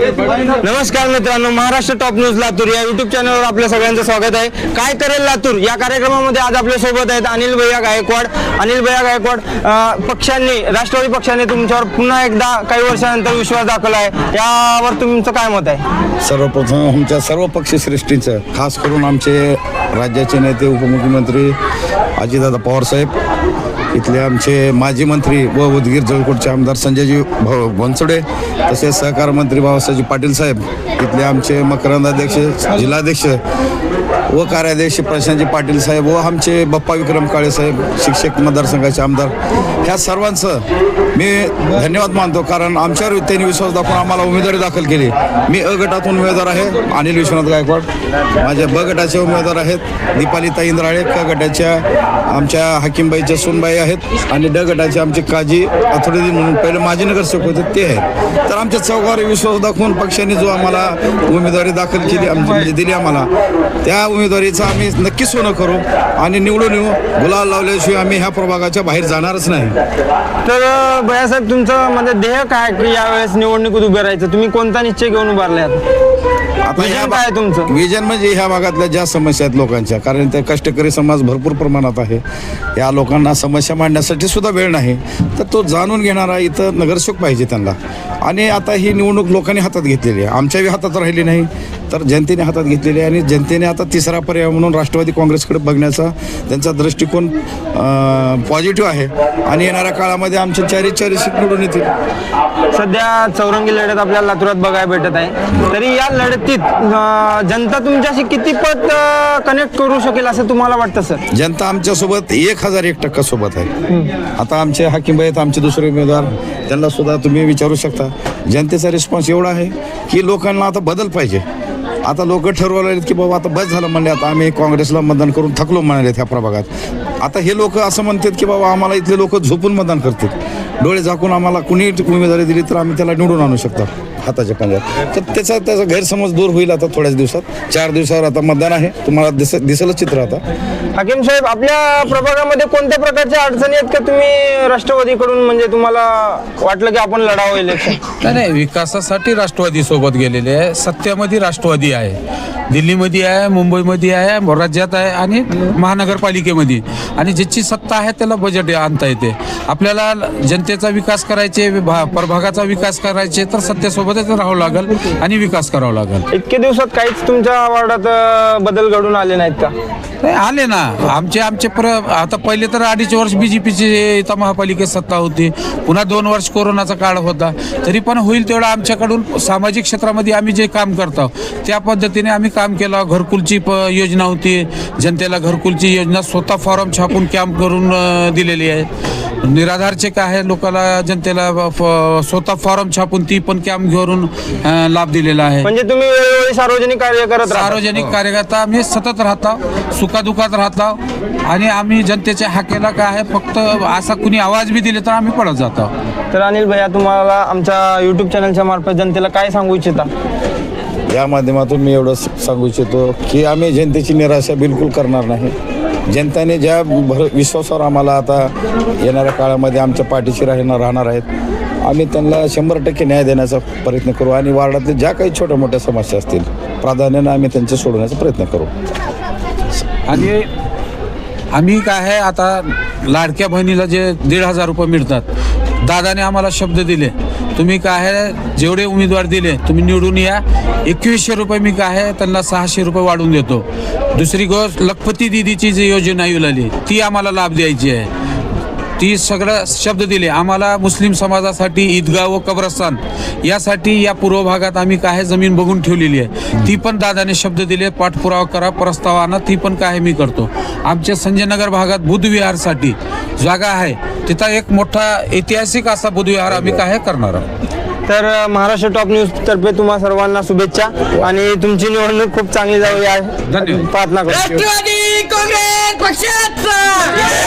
नमस्कार मित्रांनो Maharashtra top news Latur या युट्यूब चॅनलवर आपल्या सगळ्यांचं स्वागत आहे. काय करेल लातूर या कार्यक्रमामध्ये आज आपल्यासोबत आहेत अनिल भैया गायकवाड. अनिल भैया गायकवाड पक्षांनी राष्ट्रवादी पक्षाने तुमच्यावर पुन्हा एकदा काही वर्षानंतर विश्वास दाखवला आहे यावर तुमचं काय मत आहे? सर्वप्रथम आमच्या सर्व पक्षश्रेष्ठींचं खास करून आमचे राज्याचे नेते उपमुख्यमंत्री अजितदादा पवारसाहेब इथले आमचे माजी मंत्री व उदगीर जळकोटचे आमदार संजयजी भाऊ बनसोडे तसेच सहकार मंत्री बाबासाहेब पाटील साहेब इथले आमचे मकरंदाध्यक्ष जिल्हाध्यक्ष व कार्याध्यक्ष प्रशांतजी पाटील साहेब व आमचे बप्पा विक्रम काळे साहेब शिक्षक मतदारसंघाचे आमदार. ह्या सर्वांचं मी धन्यवाद मानतो कारण आमच्यावर त्यांनी विश्वास दाखवून आम्हाला उमेदवारी दाखल केली. मी अ गटातून उमेदवार आहे अनिल विश्वनाथ गायकवाड. माझ्या ब गटाचे उमेदवार आहेत दीपाली ताईंद्राळे क गटाच्या आमच्या हाकीमबाईच्या सोनबाई आहेत आणि ड गटाचे आमचे काजी अथोडेदी म्हणून पहिले माजी नगरसेवक होते ते आहेत. तर आमच्या चौघावर विश्वास दाखवून पक्षाने जो आम्हाला उमेदवारी दाखल केली आमची म्हणजे दिली आम्हाला त्या उमेदवारीचं आम्ही नक्की सोनं करू आणि निवडून येऊ. गुलाल लावल्याशिवाय आम्ही ह्या प्रभागाच्या बाहेर जाणारच नाही. तर अं, भैयासाहेब तुमचं म्हणजे ध्येय काय की यावेळेस निवडणुकीत उभे राहायचं? तुम्ही कोणता निश्चय घेऊन उभारले आहात आता Vision ह्या काय आहे तुमचं? विजन म्हणजे ह्या भागातल्या ज्या समस्या आहेत लोकांच्या कारण ते कष्टकरी समाज भरपूर प्रमाणात आहे. या लोकांना समस्या मांडण्यासाठी सुद्धा वेळ नाही. तर तो जाणून घेणारा इथं नगरसेवक पाहिजे त्यांना. आणि आता ही निवडणूक लोकांनी हातात घेतलेली आहे. आमच्याही हातात राहिली नाही. तर जनतेने हातात घेतलेली आहे आणि जनतेने आता तिसरा पर्याय म्हणून राष्ट्रवादी काँग्रेसकडे बघण्याचा त्यांचा दृष्टिकोन पॉझिटिव्ह आहे. आणि येणाऱ्या काळामध्ये आमचे चारी चारी सीट निवडून येतील. सध्या चौरंगी लढत आपल्याला लातूरात बघायला भेटत आहे. तरी या लढतीत जनता तुमच्याशी किती पट कनेक्ट करू शकेल असं तुम्हाला वाटतं सर जनता आमच्यासोबत एक हजार एक टक्का सोबत आहे. आता आमचे हाकीमबाई आहेत आमचे दुसरे उमेदवार त्यांना सुद्धा तुम्ही विचारू शकता. जनतेचा रिस्पॉन्स एवढा आहे की लोकांना आता बदल पाहिजे. आता लोक ठरवले की बाबा आता बस झालं म्हणले आता आम्ही काँग्रेसला मतदान करून थकलो म्हणाले ह्या प्रभागात. आता हे लोक असं म्हणतात की बाबा आम्हाला इथले लोक झोपून मतदान करतात डोळे झाकून आम्हाला कुणी उमेदवारी दिली तर आम्ही त्याला निवडून आणू शकतो. हाताच्या पंजाब तर त्याचा त्याचा गैरसमज दूर होईल आता थोड्याच दिवसात. चार दिवसावर आता मतदान आहे. तुम्हाला दिस दिसेलच चित्र आता. हाकीम साहेब आपल्या प्रभागामध्ये कोणत्या प्रकारच्या अडचणी आहेत का तुम्ही राष्ट्रवादीकडून? म्हणजे तुम्हाला वाटलं की आपण लढावं इलेक्शन? नाही नाही विकासासाठी राष्ट्रवादी सोबत गेलेले आहे. सत्यामध्ये राष्ट्रवादी आहे. दिल्लीमध्ये आहे मुंबईमध्ये आहे राज्यात आहे आणि महानगरपालिकेमध्ये. आणि ज्याची सत्ता आहे त्याला बजेट आणता येते. आपल्याला जनतेचा विकास करायचे भा- प्रभागाचा विकास करायचे तर सत्तेसोबतच राहावं लागेल आणि विकास करावा लागेल. इतके दिवसात काहीच तुमच्या वार्डात बदल घडून आले नाहीत का? नाही, आले ना. आमचे आमचे प्र आता पहिले तर अडीच वर्ष बीजेपीची इथं महापालिकेत सत्ता होती. पुन्हा दोन वर्ष कोरोनाचा काळ होता. तरी पण होईल तेवढं आमच्याकडून सामाजिक क्षेत्रामध्ये आम्ही जे काम करतो त्या पद्धतीने आम्ही काम केलं. घरकुलची प योजना होती. जनतेला घरकुलची योजना स्वतः फॉर्म छापून कॅम्प करून अं, दिलेली आहे. निराधार चेक आहे लोकांना जनतेला फ- स्वतः फॉर्म छापून ती पण कॅम्प घेऊन अं, लाभ दिलेला आहे. म्हणजे तुम्ही वेळोवेळी सार्वजनिक कार्य करत सार्वजनिक कार्यकर्ता आम्ही सतत राहतो सुखादुखात राहतो आणि आम्ही जनतेच्या हाकेला काय आहे फक्त असा कुणी आवाज बी दिले तर आम्ही पडत जातो. तर अनिल भैया तुम्हाला आमच्या युट्यूब चॅनलच्या मार्फत जनतेला काय सांगू इच्छिता? या माध्यमातून मी एवढं सांगू इच्छितो की आम्ही जनतेची निराशा बिलकुल करणार नाही. जनतेने ज्या भर विश्वासावर आम्हाला आता येणाऱ्या काळामध्ये आमच्या पाठीशी राहणार राहणार आहेत आम्ही त्यांना शंभर टक्के न्याय देण्याचा प्रयत्न करू आणि वार्डातल्या ज्या काही छोट्या मोठ्या समस्या असतील प्राधान्यानं आम्ही त्यांच्या सोडवण्याचा प्रयत्न करू. आणि आम्ही काय आहे आता लाडक्या बहिणीला जे दीड हजार रुपये मिळतात दादाने आम्हाला शब्द दिले. तुम्ही काय आहे? जेवढे उमेदवार दिले तुम्ही निवडून या. एकवीसशे रुपये मी काय आहे? त्यांना सहाशे रुपये वाढवून देतो. दुसरी गोष्ट लखपती दिदीची जी योजना येऊ लागली ती आम्हाला लाभ द्यायची आहे. ती सगळं शब्द दिले. आम्हाला मुस्लिम समाजासाठी ईदगाह व कब्रस्तान यासाठी या पूर्व भागात आम्ही काय जमीन बघून ठेवलेली आहे. ती पण दादाने शब्द दिले. पाठपुरावा करा प्रस्ताव आणा ती पण काय मी करतो. आमच्या संजयनगर भागात बुद्धविहारसाठी जागा आहे. तिथं एक मोठा ऐतिहासिक असा बुद्धविहार आम्ही काय करणार आहोत? तर महाराष्ट्र टॉप न्यूज तर्फे तुम्हा सर्वांना शुभेच्छा आणि तुमची निवडणूक खूप चांगली जाऊ या धन्यवाद. प्रार्थना करतो. राष्ट्रवादी काँग्रेस पक्षाचा.